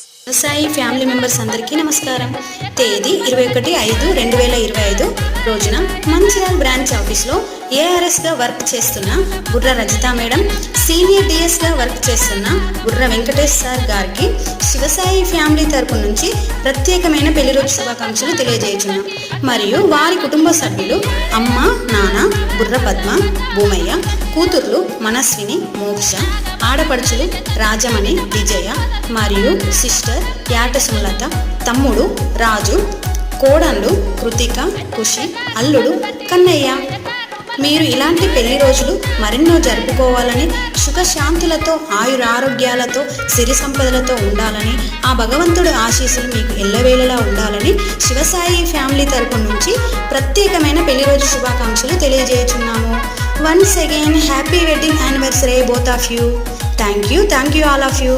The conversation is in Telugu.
వ్యవసాయ ఫ్యామిలీ మెంబర్స్ అందరికీ నమస్కారం. తేదీ ఇరవై ఒకటి ఐదు రెండు వేల ఇరవై ఐదు రోజున మంచిర్యాల బ్రాంచ్ ఆఫీస్లో ఏఆర్ఎస్గా వర్క్ చేస్తున్న బుర్ర రజిత మేడం సీనియర్ డిఎస్గా వర్క్ చేస్తున్న బుర్ర వెంకటేష్ సార్ గారికి శివసాయి ఫ్యామిలీ తరపు నుంచి ప్రత్యేకమైన పెళ్ళి రోజు శుభాకాంక్షలు తెలియజేయచున్నాం. మరియు వారి కుటుంబ సభ్యులు అమ్మ నాన్న పద్మ భూమయ్య కూతుర్లు మనస్విని మోక్ష ఆడపడుచులు రాజమణి విజయ మరియు సిస్టర్ యాట సుమలత తమ్ముడు రాజు కోడళ్ళు కృతిక ఖుషి అల్లుడు కన్నయ్య. మీరు ఇలాంటి పెళ్ళి రోజులు మరెన్నో జరుపుకోవాలని సుఖశాంతులతో ఆయురారోగ్యాలతో సిరి సంపదలతో ఉండాలని ఆ భగవంతుడి ఆశీస్సులు మీకు ఎల్లవేళలా ఉండాలని శివసాయి ఫ్యామిలీ తరపు నుంచి ప్రత్యేకమైన పెళ్ళి రోజు శుభాకాంక్షలు తెలియజేయచున్నాము. Once again happy wedding anniversary both of you thank you thank you all of you